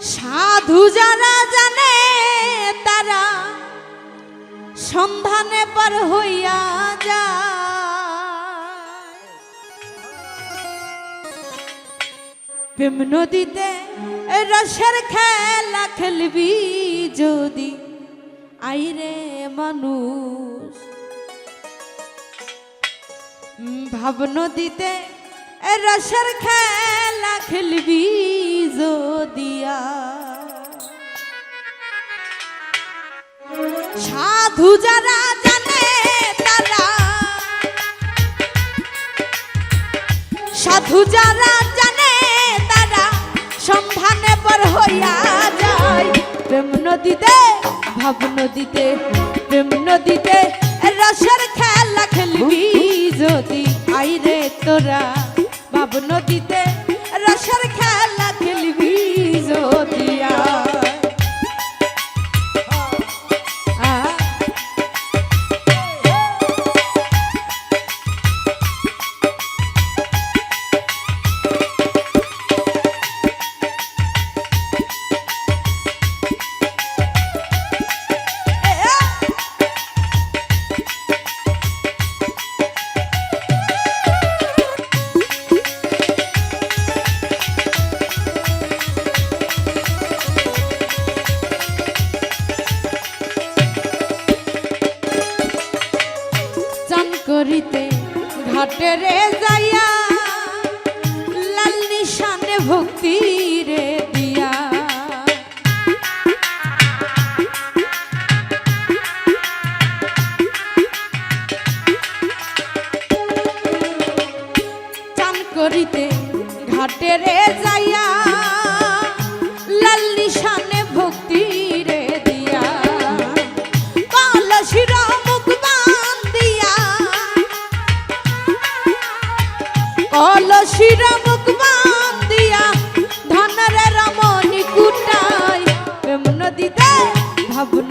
সাধু যারা জানে তারা সন্ধানে পার হইয়া যা প্রেম নদীতে রসের খেলা খেলবি যদি আইরে মানুষ। ভাব নদীতে রসের খেলা খেলবি যদিয়া সাধু যারা জানে তারা, সাধু যারা জানে তারা সন্ধানে পর হইয়া যায়। প্রেম নদীতে, ভাব নদীতে, প্রেম নদীতে ভাব ভক্তি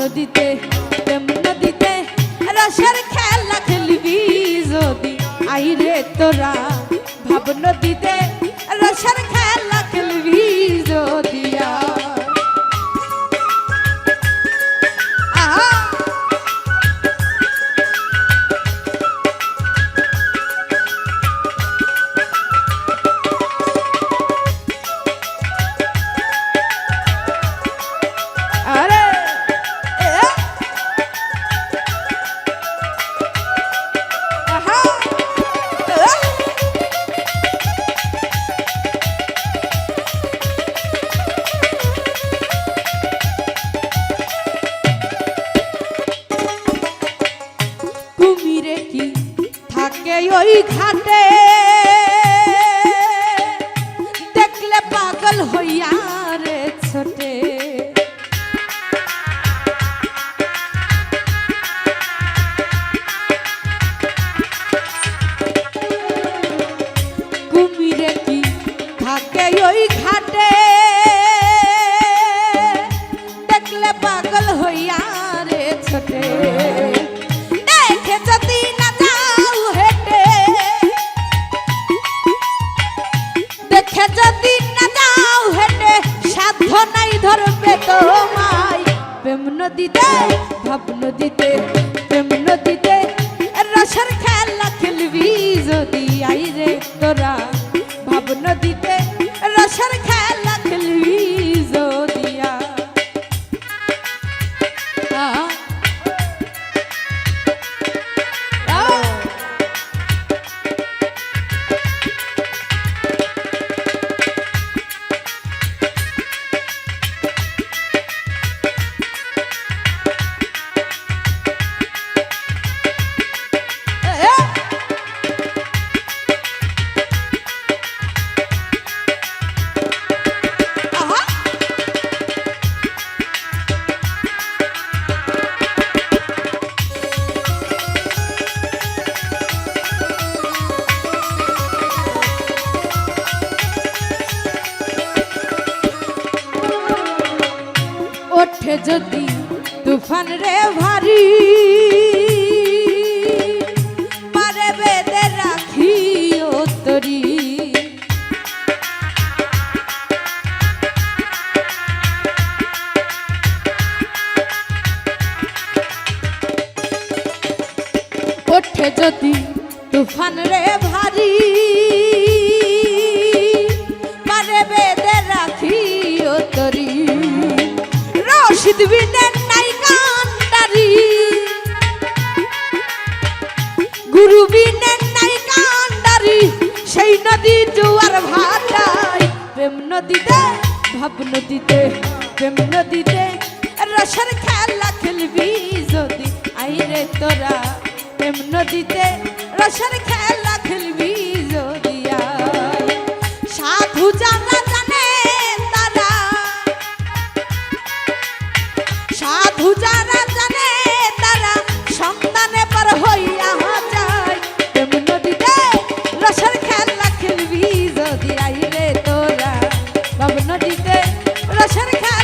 নদীতে প্রেম নদীতে রসের খেলা খেলবি যদি। আইরে তোরা ভাব নদীতে থাকে ওই ঘাটে। দেখলে পাগল হইয়া রে ছোটে। তোমায় প্রেম নদীতে ভাব নদীতে যদি তুফান রে ভারী পারে বেদে রাখি তরি। ওঠে যদি তুফান রে ভারী রশিদ বিনের নাই কান্ডারি। গুরু নাই কান্ডারি, সেই নদী জোয়ার ভাটাই প্রেম নদীতে, ভাব নদীতে, প্রেম নদীতে রসের খেলা খেলবি যদি। আইরে তোরা, প্রেম নদীতে রসের খেলা খেলবি যদি সাধু জানে দিতে রসের খেলা